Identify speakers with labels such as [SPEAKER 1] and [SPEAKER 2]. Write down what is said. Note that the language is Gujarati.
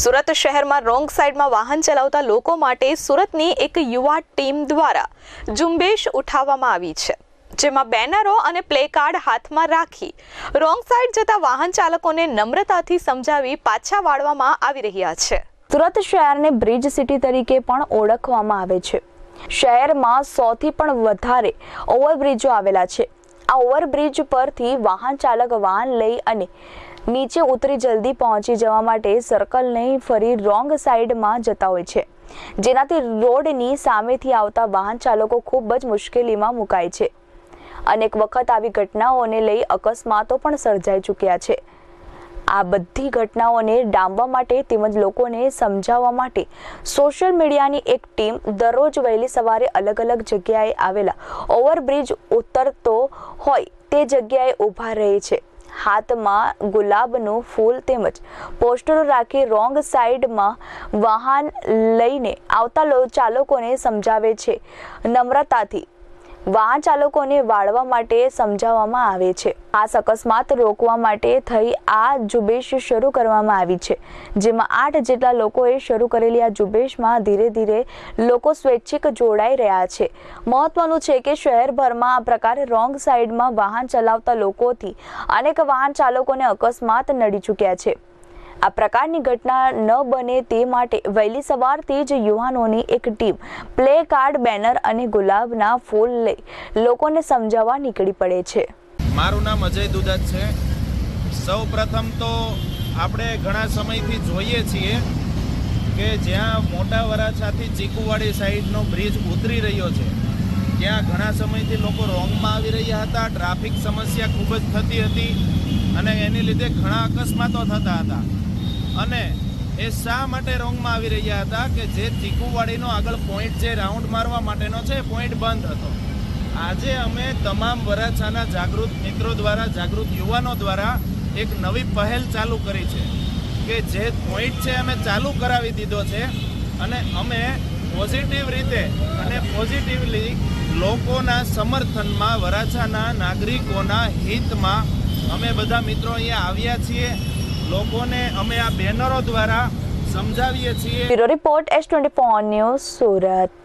[SPEAKER 1] સુરત શહેરમાં રોંગ સાઈડમાં વાહન ચલાવતા લોકો માટે સુરતની એક યુવા ટીમ દ્વારા ઝુંબેશ ઉઠાવવામાં આવી છે, જેમાં બેનરો અને પ્લેકાર્ડ હાથમાં રાખી રોંગ સાઈડ જતા વાહન ચાલકોને નમ્રતાથી સમજાવી પાછા વાળવામાં આવી રહ્યા છે. સુરત શહેરને બ્રિજ સિટી તરીકે પણ ઓળખવામાં આવે છે. શહેરમાં સોથી પણ વધારે ઓવરબ્રિજો આવેલા છે. આ ઓવરબ્રિજ પરથી વાહન ચાલક વાહન લઈ અને નીચે ઉતરી જલ્દી પહોંચી જવા માટે સર્કલને ફરી રોંગ સાઈડમાં જતા હોય છે. જેનાથી રોડની સામેથી આવતા વાહન ચાલકો ખૂબ જ મુશ્કેલીમાં મુકાય છે. અનેક વખત આવી ઘટનાઓને લઈ અકસ્માતો પણ સર્જાઈ ચૂક્યા છે. આ બધી ઘટનાઓને ડામવા માટે તેમજ લોકોને સમજાવવા માટે સોશિયલ મીડિયાની એક ટીમ દરરોજ વહેલી સવારે અલગ અલગ જગ્યાએ આવેલા ઓવરબ્રિજ ઉતરતો હોય તે જગ્યાએ ઊભા રહે છે. હાથમાં ગુલાબનું ફૂલ તેમજ પોસ્ટરો રાખી રોંગ સાઈડમાં વાહન લઈને આવતા ચાલકોને સમજાવે છે. નમ્રતાથી વાહન ચાલકોને વાળવા માટે સમજાવવામાં આવે છે. આ અકસ્માત રોકવા માટે થઈ આ ઝુંબેશ શરૂ કરવામાં આવી છે. જેમાં આઠ જેટલા લોકોએ શરૂ કરેલી આ ઝુંબેશમાં ધીરે ધીરે લોકો સ્વૈચ્છિક જોડાઈ રહ્યા છે. મહત્વનું છે કે શહેરભરમાં આ પ્રકારે રોંગ સાઈડમાં વાહન ચલાવતા લોકોથી અનેક વાહન ચાલકોને અકસ્માત નડી ચૂક્યા છે. આ પ્રકારની ઘટના ન બને તે માટે વહેલી સવારથી જ યુવાનોની એક ટીમ પ્લે કાર્ડ, બેનર અને ગુલાબના ફૂલ લઈ લોકોને સમજાવવા નીકળી પડે છે.
[SPEAKER 2] મારું નામ અજય દુદત છે. સૌ પ્રથમ તો આપણે ઘણા સમયથી જોઈએ છીએ કે જ્યાં મોટા વરાછાથી ચીકુવાડી સાઈડનો બ્રિજ ઉતરી રહ્યો છે. ત્યાં ઘણા સમયથી લોકો રોંગમાં આવી રહ્યા હતા. ટ્રાફિક સમસ્યા ખૂબ જ થતી હતી અને એની લીધે ઘણા અકસ્માતો થતા હતા. અને એ શા માટે રોંગમાં આવી રહ્યા હતા કે જે ચીકુવાડીનો આગળ પોઈન્ટ જે રાઉન્ડ મારવા માટેનો છે એ પોઈન્ટ બંધ હતો. આજે અમે તમામ વરાછાના જાગૃત મિત્રો દ્વારા, જાગૃત યુવાનો દ્વારા એક નવી પહેલ ચાલુ કરી છે કે જે પોઈન્ટ છે અમે ચાલુ કરાવી દીધો છે અને અમે પોઝિટિવ રીતે અને પોઝિટિવલી લોકોના સમર્થનમાં, વરાછાના નાગરિકોના હિતમાં અમે બધા મિત્રો અહીંયા આવ્યા છીએ. લોકોને અમે આ બેનરો દ્વારા સમજાવીએ છીએ.
[SPEAKER 1] Report S twenty news Surat.